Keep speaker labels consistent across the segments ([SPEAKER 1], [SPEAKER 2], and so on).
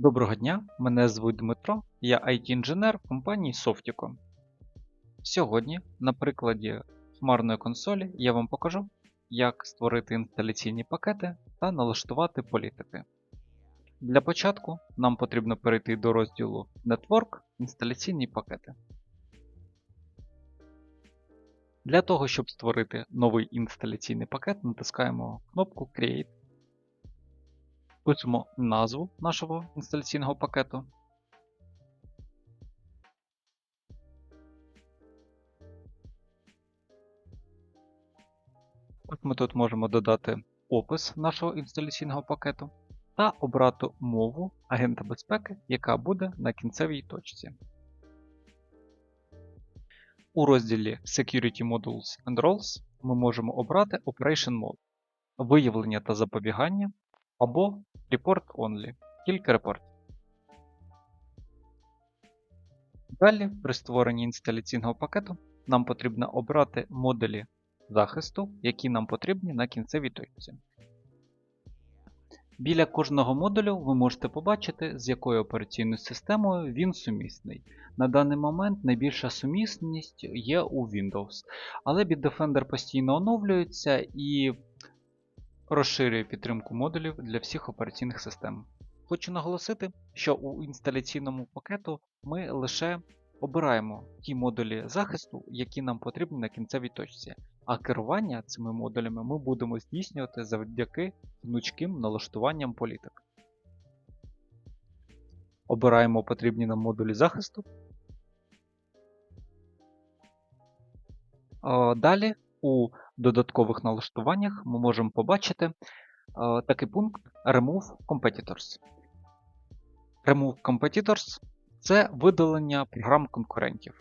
[SPEAKER 1] Доброго дня, мене звуть Дмитро, я IT-інженер компанії Softico. Сьогодні, на прикладі хмарної консолі, я вам покажу, як створити інсталяційні пакети та налаштувати політики. Для початку нам потрібно перейти до розділу Network інсталяційні пакети. Для того, щоб створити новий інсталяційний пакет, натискаємо кнопку Create. Пишемо назву нашого інсталяційного пакету. От ми тут можемо додати опис нашого інсталяційного пакету та обрати мову агента безпеки, яка буде на кінцевій точці. У розділі Security Modules and Roles ми можемо обрати Operation Mode, виявлення та запобігання або Report Only, тільки репорт. Далі, при створенні інсталяційного пакету, нам потрібно обрати модулі захисту, які нам потрібні на кінцевій точці. Біля кожного модулю ви можете побачити, з якою операційною системою він сумісний. На даний момент найбільша сумісність є у Windows, але Bitdefender постійно оновлюється і розширює підтримку модулів для всіх операційних систем. Хочу наголосити, що у інсталяційному пакету ми лише обираємо ті модулі захисту, які нам потрібні на кінцевій точці, а керування цими модулями ми будемо здійснювати завдяки гнучким налаштуванням політик. Обираємо потрібні нам модулі захисту. Далі у додаткових налаштуваннях ми можемо побачити е, такий пункт Remove Competitors. Remove Competitors це видалення програм конкурентів.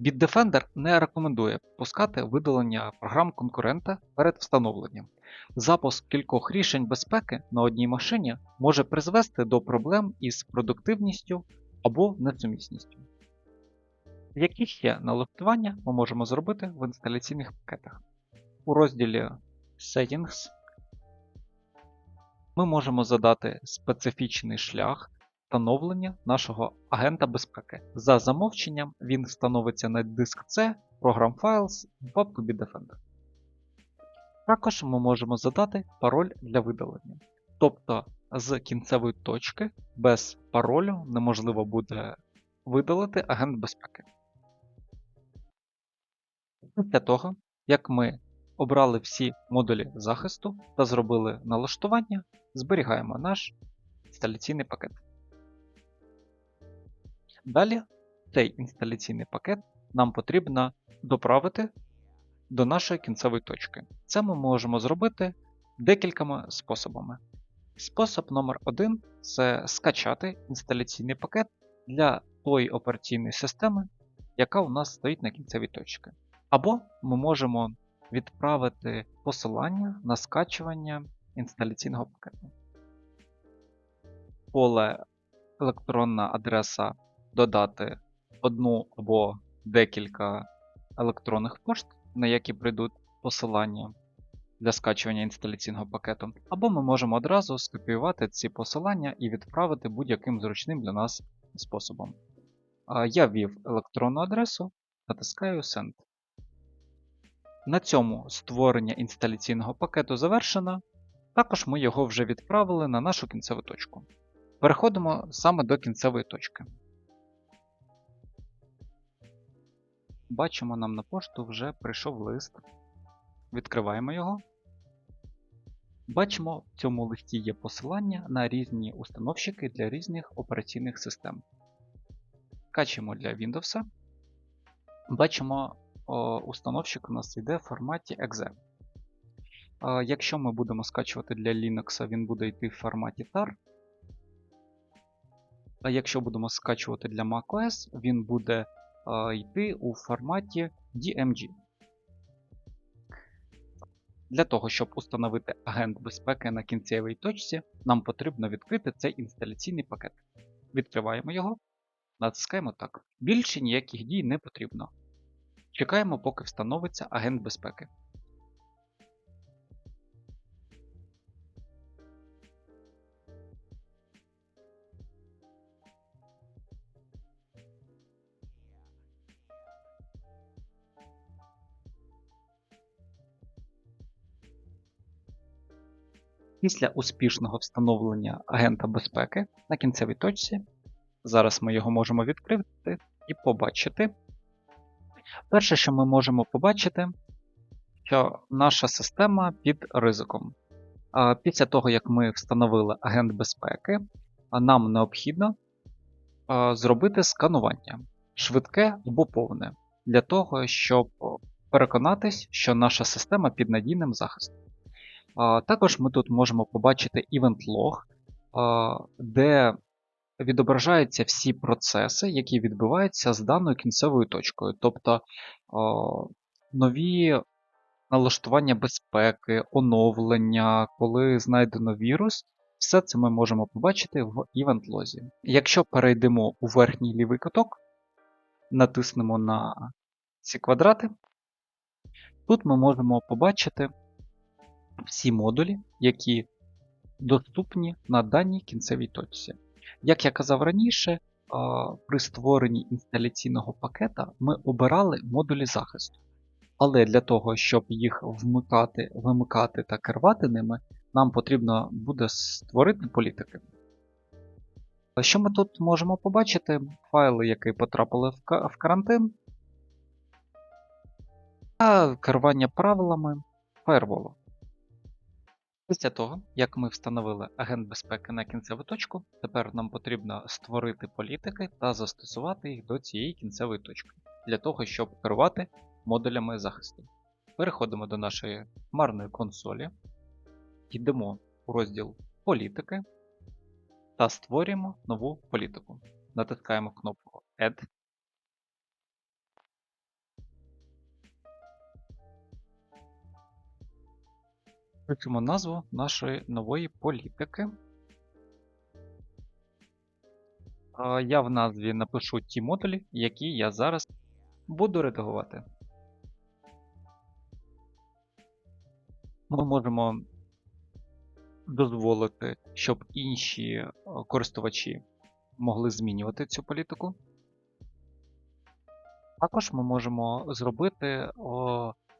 [SPEAKER 1] Bitdefender не рекомендує пускати видалення програм конкурента перед встановленням. Запуск кількох рішень безпеки на одній машині може призвести до проблем із продуктивністю або несумісністю. Які ще налаштування ми можемо зробити в інсталяційних пакетах? У розділі Settings ми можемо задати специфічний шлях встановлення нашого агента безпеки. За замовченням він встановиться на диск C Program Files в папку Bitdefender. Також ми можемо задати пароль для видалення. Тобто з кінцевої точки без паролю неможливо буде видалити агент безпеки. Після того, як ми обрали всі модулі захисту та зробили налаштування, зберігаємо наш інсталяційний пакет. Далі цей інсталяційний пакет нам потрібно доправити до нашої кінцевої точки. Це ми можемо зробити декількома способами. Спосіб номер один це скачати інсталяційний пакет для тої операційної системи, яка у нас стоїть на кінцевій точці. Або ми можемо відправити посилання на скачування інсталяційного пакету. Поле електронна адреса додати одну або декілька електронних пошт, на які прийдуть посилання для скачування інсталяційного пакету, або ми можемо одразу скопіювати ці посилання і відправити будь-яким зручним для нас способом. Я ввів електронну адресу, натискаю Send. На цьому створення інсталяційного пакету завершено. Також ми його вже відправили на нашу кінцеву точку. Переходимо саме до кінцевої точки. Бачимо, нам на пошту вже прийшов лист. Відкриваємо його. Бачимо, в цьому листі є посилання на різні установщики для різних операційних систем. Качемо для Windows. Бачимо, установщик у нас йде в форматі .exe. Якщо ми будемо скачувати для Linux, він буде йти в форматі TAR. А якщо будемо скачувати для macOS, він буде йти у форматі DMG. Для того, щоб установити агент безпеки на кінцевій точці, нам потрібно відкрити цей інсталяційний пакет. Відкриваємо його, натискаємо так. Більше ніяких дій не потрібно. Чекаємо, поки встановиться агент безпеки. Після успішного встановлення агента безпеки на кінцевій точці, зараз ми його можемо відкрити і побачити. Перше, що ми можемо побачити, що наша система під ризиком. Після того, як ми встановили агент безпеки, нам необхідно зробити сканування швидке або повне, для того, щоб переконатись, що наша система під надійним захистом. Також ми тут можемо побачити Event Log, де відображаються всі процеси, які відбуваються з даною кінцевою точкою. Тобто а, нові налаштування безпеки, оновлення, коли знайдено вірус. Все це ми можемо побачити в Event лозі. Якщо перейдемо у верхній лівий куток, натиснемо на ці квадрати, тут ми можемо побачити всі модулі, які доступні на даній кінцевій точці. Як я казав раніше, при створенні інсталяційного пакета ми обирали модулі захисту. Але для того, щоб їх вмикати, вимикати та керувати ними, нам потрібно буде створити політики. Що ми тут можемо побачити? Файли, які потрапили в карантин, та керування правилами фаєрволу. Після того, як ми встановили агент безпеки на кінцеву точку, тепер нам потрібно створити політики та застосувати їх до цієї кінцевої точки, для того, щоб керувати модулями захисту. Переходимо до нашої хмарної консолі, йдемо у розділ Політики та створюємо нову політику. Натискаємо кнопку Add. Пишемо назву нашої нової політики. Я в назві напишу ті модулі, які я зараз буду редагувати. Ми можемо дозволити, щоб інші е, користувачі могли змінювати цю політику. Також ми можемо зробити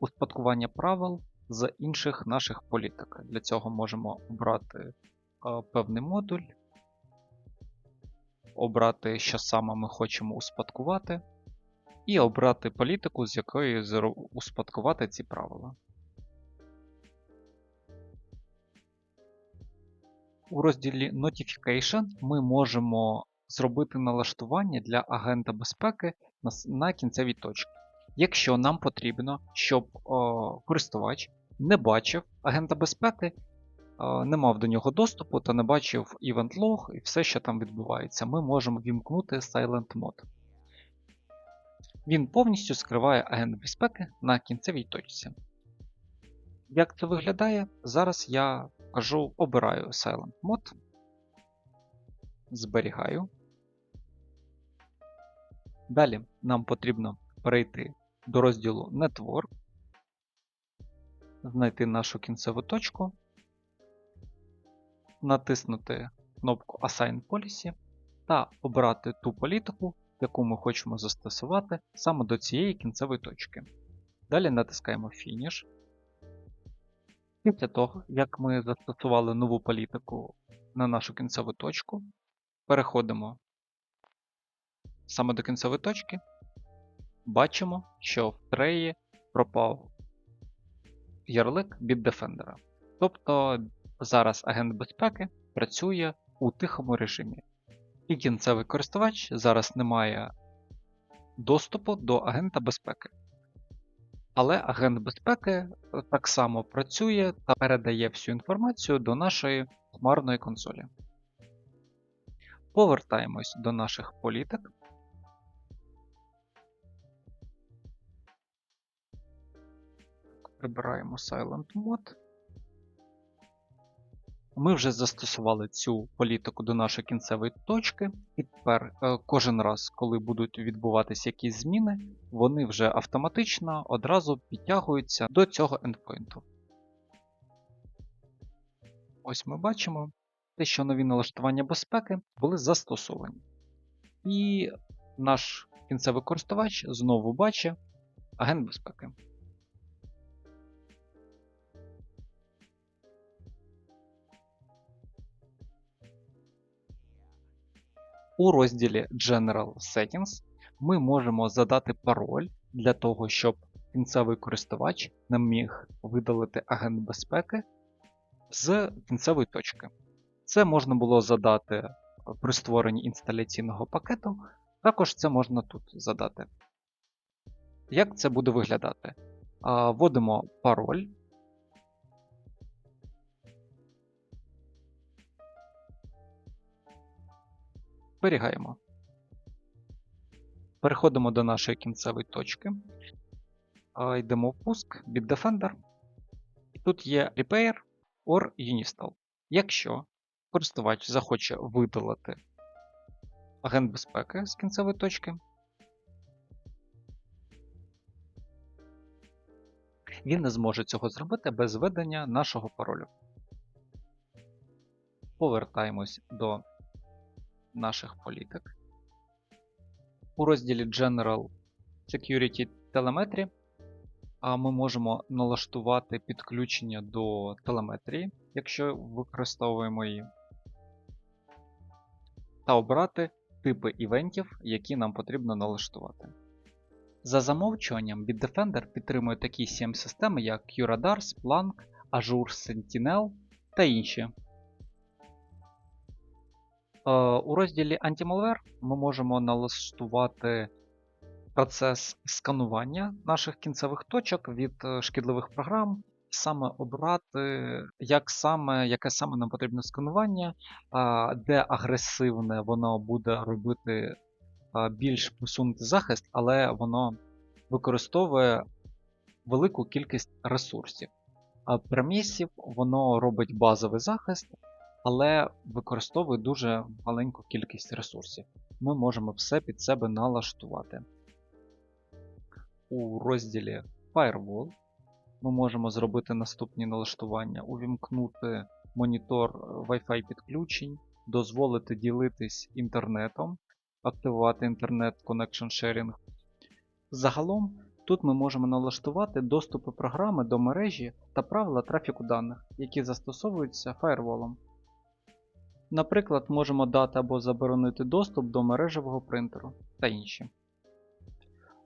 [SPEAKER 1] успадкування правил з інших наших політик. Для цього можемо обрати е, певний модуль, обрати, що саме ми хочемо успадкувати, і обрати політику, з якої успадкувати ці правила. У розділі Notification ми можемо зробити налаштування для агента безпеки на кінцевій точці. Якщо нам потрібно, щоб о, користувач не бачив агента безпеки, о, не мав до нього доступу та не бачив Event Log і все, що там відбувається, ми можемо вімкнути Silent Mode. Він повністю скриває агент безпеки на кінцевій точці. Як це виглядає? Зараз я кажу, обираю Silent Mode, зберігаю. Далі нам потрібно перейти до розділу Network, знайти нашу кінцеву точку, натиснути кнопку Assign Policy та обрати ту політику, яку ми хочемо застосувати саме до цієї кінцевої точки. Далі натискаємо Finish. Після того, як ми застосували нову політику на нашу кінцеву точку, переходимо саме до кінцевої точки, бачимо, що в треї пропав ярлик Bitdefender. Тобто зараз агент безпеки працює у тихому режимі. І кінцевий користувач зараз не має доступу до агента безпеки. Але агент безпеки так само працює та передає всю інформацію до нашої хмарної консолі. Повертаємось до наших політик. Прибираємо Silent Mode. Ми вже застосували цю політику до нашої кінцевої точки, і тепер е, кожен раз, коли будуть відбуватися якісь зміни, вони вже автоматично одразу підтягуються до цього ендпойнту. Ось ми бачимо те, що нові налаштування безпеки були застосовані. І наш кінцевий користувач знову бачить агент безпеки. У розділі General Settings ми можемо задати пароль для того, щоб кінцевий користувач не міг видалити агент безпеки з кінцевої точки. Це можна було задати при створенні інсталяційного пакету, також це можна тут задати. Як це буде виглядати? Вводимо пароль. Зберігаємо. Переходимо до нашої кінцевої точки. Йдемо в пуск, Bitdefender. І тут є Repair or Uninstall. Якщо користувач захоче видалити агент безпеки з кінцевої точки, він не зможе цього зробити без введення нашого паролю. Повертаємось до наших політик. У розділі General Security Telemetry ми можемо налаштувати підключення до телеметрії, якщо використовуємо її, та обрати типи івентів, які нам потрібно налаштувати. За замовчуванням, Bitdefender підтримує такі CM системи, як QRadar, Splunk, Azure Sentinel та інші. Е, У розділі Anti-Malware ми можемо налаштувати процес сканування наших кінцевих точок від е, шкідливих програм, саме обрати, як саме, яке саме нам потрібне сканування, де агресивне воно буде робити більш посунутий захист, але воно використовує велику кількість ресурсів. А премісів воно робить базовий захист, але використовує дуже маленьку кількість ресурсів. Ми можемо все під себе налаштувати у розділі Firewall ми можемо зробити наступні налаштування: увімкнути монітор Wi-Fi підключень, дозволити ділитись інтернетом, активувати інтернет Connection Sharing. Загалом, тут ми можемо налаштувати доступи програми до мережі та правила трафіку даних, які застосовуються фаєрволом. Наприклад, можемо дати або заборонити доступ до мережевого принтеру та інші.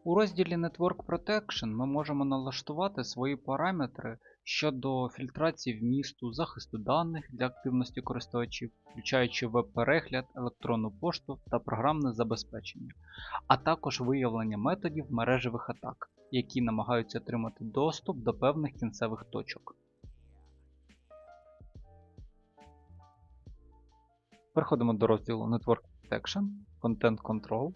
[SPEAKER 1] У розділі Network Protection ми можемо налаштувати свої параметри щодо фільтрації вмісту, захисту даних для активності користувачів, включаючи веб-перегляд, електронну пошту та програмне забезпечення, а також виявлення методів мережевих атак, які намагаються отримати доступ до певних кінцевих точок. Переходимо до розділу Network Protection, Content Control.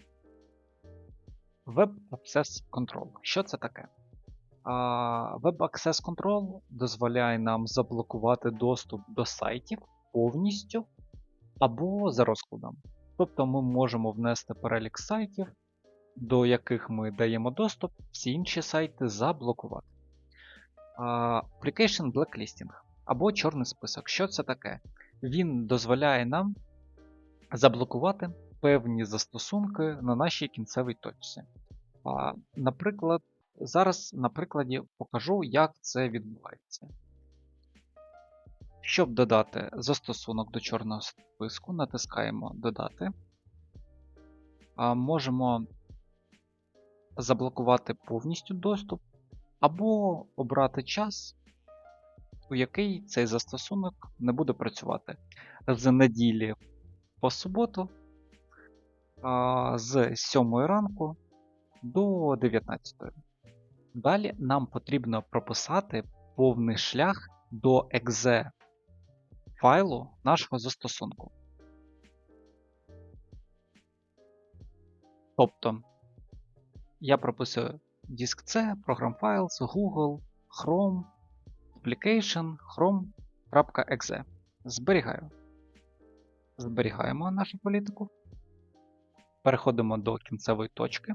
[SPEAKER 1] Web Access Control. Що це таке? Web Access Control дозволяє нам заблокувати доступ до сайтів повністю або за розкладом. Тобто ми можемо внести перелік сайтів, до яких ми даємо доступ, всі інші сайти заблокувати. Application Blacklisting або чорний список. Що це таке? Він дозволяє нам заблокувати певні застосунки на нашій кінцевій точці. Наприклад, зараз на прикладі покажу, як це відбувається. Щоб додати застосунок до чорного списку, натискаємо Додати. Можемо заблокувати повністю доступ, або обрати час, у який цей застосунок не буде працювати з неділі по суботу з 7 ранку до 19. Далі нам потрібно прописати повний шлях до exe файлу нашого застосунку. Тобто я прописую диск C, Program Files, Google, Chrome, Application, Chrome.exe. Зберігаю. Зберігаємо нашу політику. Переходимо до кінцевої точки.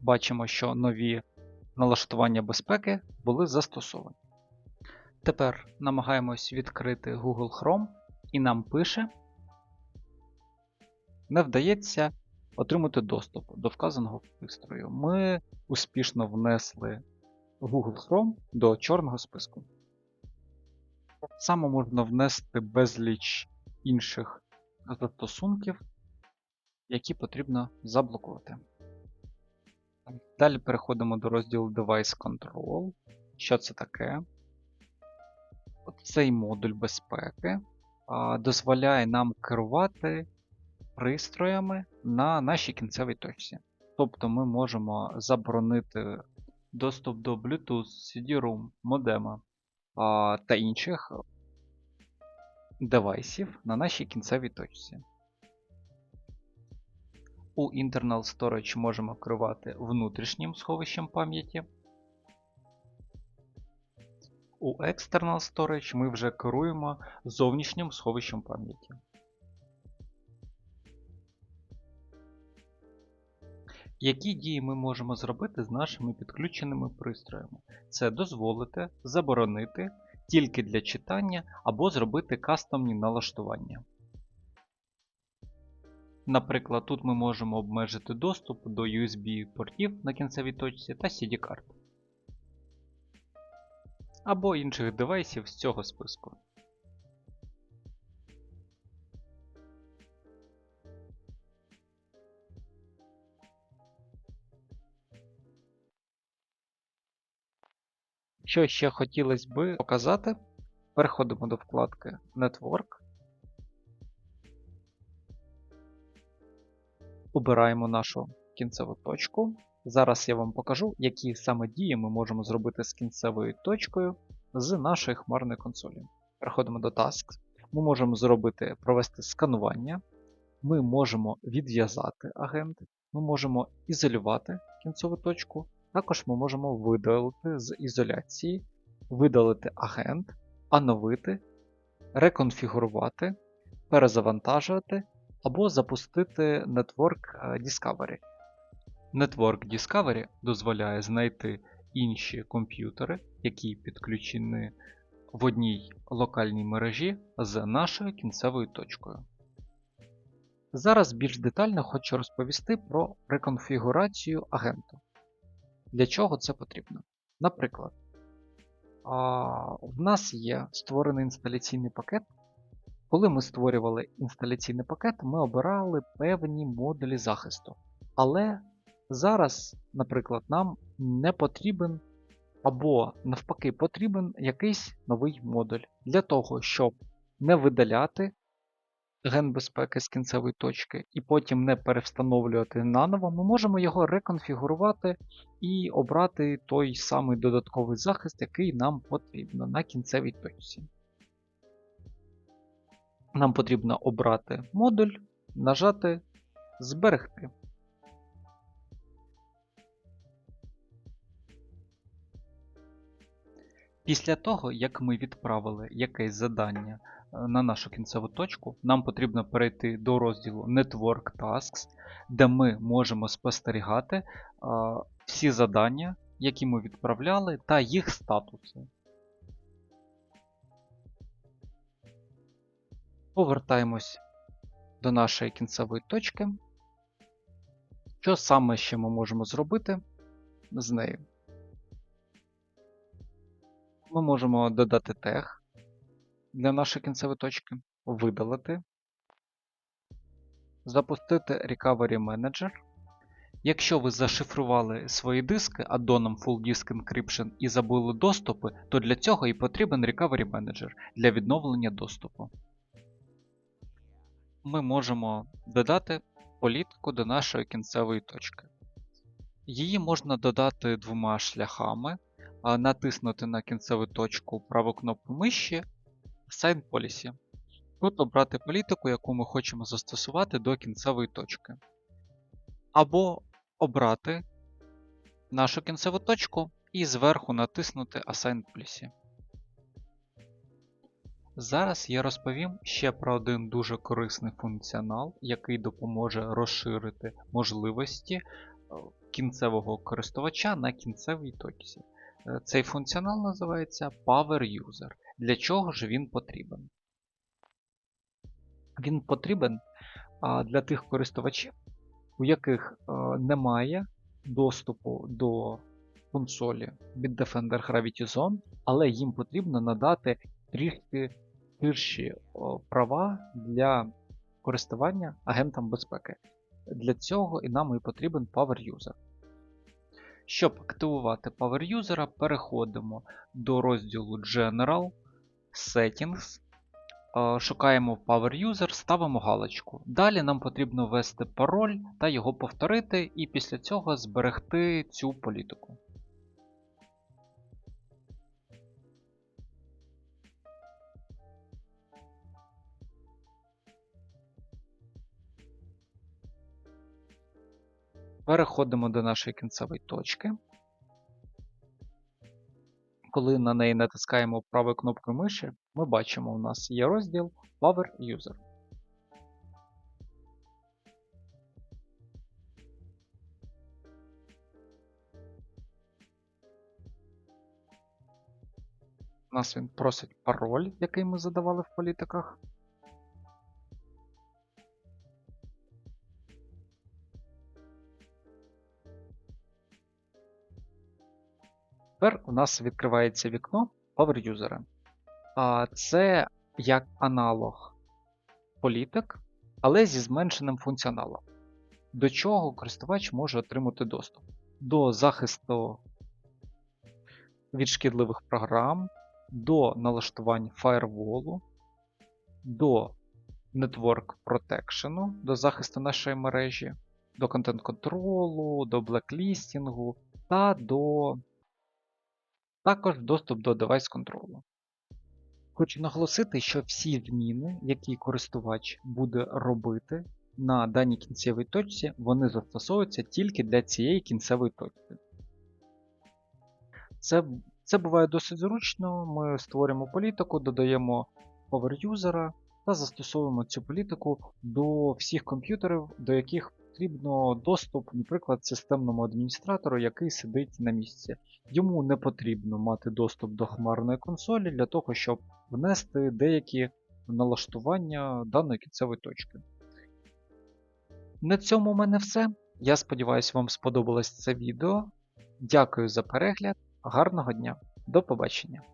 [SPEAKER 1] Бачимо, що нові налаштування безпеки були застосовані. Тепер намагаємось відкрити Google Chrome і нам пише. Не вдається отримати доступ до вказаного пристрою. Ми успішно внесли Google Chrome до чорного списку. Так само можна внести безліч інших застосунків, які потрібно заблокувати. Далі переходимо до розділу Device Control. Що це таке? От Цей модуль безпеки а, дозволяє нам керувати пристроями на нашій кінцевій точці. Тобто ми можемо заборонити доступ до Bluetooth, CD-ROM, модема а, та інших девайсів на нашій кінцевій точці. У Internal Storage можемо керувати внутрішнім сховищем пам'яті. У External Storage ми вже керуємо зовнішнім сховищем пам'яті. Які дії ми можемо зробити з нашими підключеними пристроями? Це дозволити, заборонити тільки для читання або зробити кастомні налаштування. Наприклад, тут ми можемо обмежити доступ до USB-портів на кінцевій точці та CD-карт. Або інших девайсів з цього списку. Що ще хотілося би показати, переходимо до вкладки Network. Обираємо нашу кінцеву точку. Зараз я вам покажу, які саме дії ми можемо зробити з кінцевою точкою з нашої хмарної консолі. Переходимо до Tasks. Ми можемо зробити, провести сканування. Ми можемо відв'язати агент, ми можемо ізолювати кінцеву точку. Також ми можемо видалити з ізоляції, видалити агент, оновити, реконфігурувати, перезавантажувати або запустити Network Discovery. Network Discovery дозволяє знайти інші комп'ютери, які підключені в одній локальній мережі з нашою кінцевою точкою. Зараз більш детально хочу розповісти про реконфігурацію агенту. Для чого це потрібно? Наприклад, в нас є створений інсталяційний пакет. Коли ми створювали інсталяційний пакет, ми обирали певні модулі захисту. Але зараз, наприклад, нам не потрібен або навпаки потрібен якийсь новий модуль для того, щоб не видаляти ген безпеки з кінцевої точки і потім не перевстановлювати наново, ми можемо його реконфігурувати і обрати той самий додатковий захист, який нам потрібно на кінцевій точці. Нам потрібно обрати модуль, нажати Зберегти. Після того, як ми відправили якесь завдання е, на нашу кінцеву точку, нам потрібно перейти до розділу Network Tasks, де ми можемо спостерігати всі завдання, які ми відправляли, та їх статуси. Повертаємось до нашої кінцевої точки. Що саме ще ми можемо зробити з нею? Ми можемо додати тег для нашої кінцевої точки, видалити, запустити Recovery Manager. Якщо ви зашифрували свої диски аддоном Full Disk Encryption і забули доступи, то для цього і потрібен Recovery Manager для відновлення доступу. Ми можемо додати політику до нашої кінцевої точки. Її можна додати двома шляхами натиснути на кінцеву точку праву кнопку миші Sign Policy. Тут обрати політику, яку ми хочемо застосувати до кінцевої точки. Або обрати нашу кінцеву точку і зверху натиснути Assign Policy. Зараз я розповім ще про один дуже корисний функціонал, який допоможе розширити можливості е, кінцевого користувача на кінцевій точці. Е, цей функціонал називається Power User. Для чого ж він потрібен? Він потрібен для тих користувачів, у яких немає доступу до консолі від Defender Gravity Zone, але їм потрібно надати трішки ширші права для користування агентом безпеки. Для цього і нам і потрібен Power User. Щоб активувати Power User, переходимо до розділу General, Settings, е, шукаємо Power User, ставимо галочку. Далі нам потрібно ввести пароль та його повторити, і після цього зберегти цю політику. Переходимо до нашої кінцевої точки. Коли на неї натискаємо правою кнопкою миші, ми бачимо, у нас є розділ Power User. У нас він просить пароль, який ми задавали в політиках. Тепер у нас відкривається вікно Power User. Це як аналог політик, але зі зменшеним функціоналом. До чого користувач може отримати доступ? До захисту від шкідливих програм, до налаштувань фаєрволу, до Network Protection, до захисту нашої мережі, до контент-контролу, до блеклістінгу та до також доступ до девайс контролу. Хочу наголосити, що всі зміни, які користувач буде робити на даній кінцевій точці, вони застосовуються тільки для цієї кінцевої точки. Це, це буває досить зручно. Ми створюємо політику, додаємо power-юзера та застосовуємо цю політику до всіх комп'ютерів, до яких потрібно доступ, наприклад, системному адміністратору, який сидить на місці. Йому не потрібно мати доступ до хмарної консолі для того, щоб внести деякі налаштування даної кінцевої точки. На цьому в мене все. Я сподіваюся, вам сподобалось це відео. Дякую за перегляд, гарного дня, до побачення!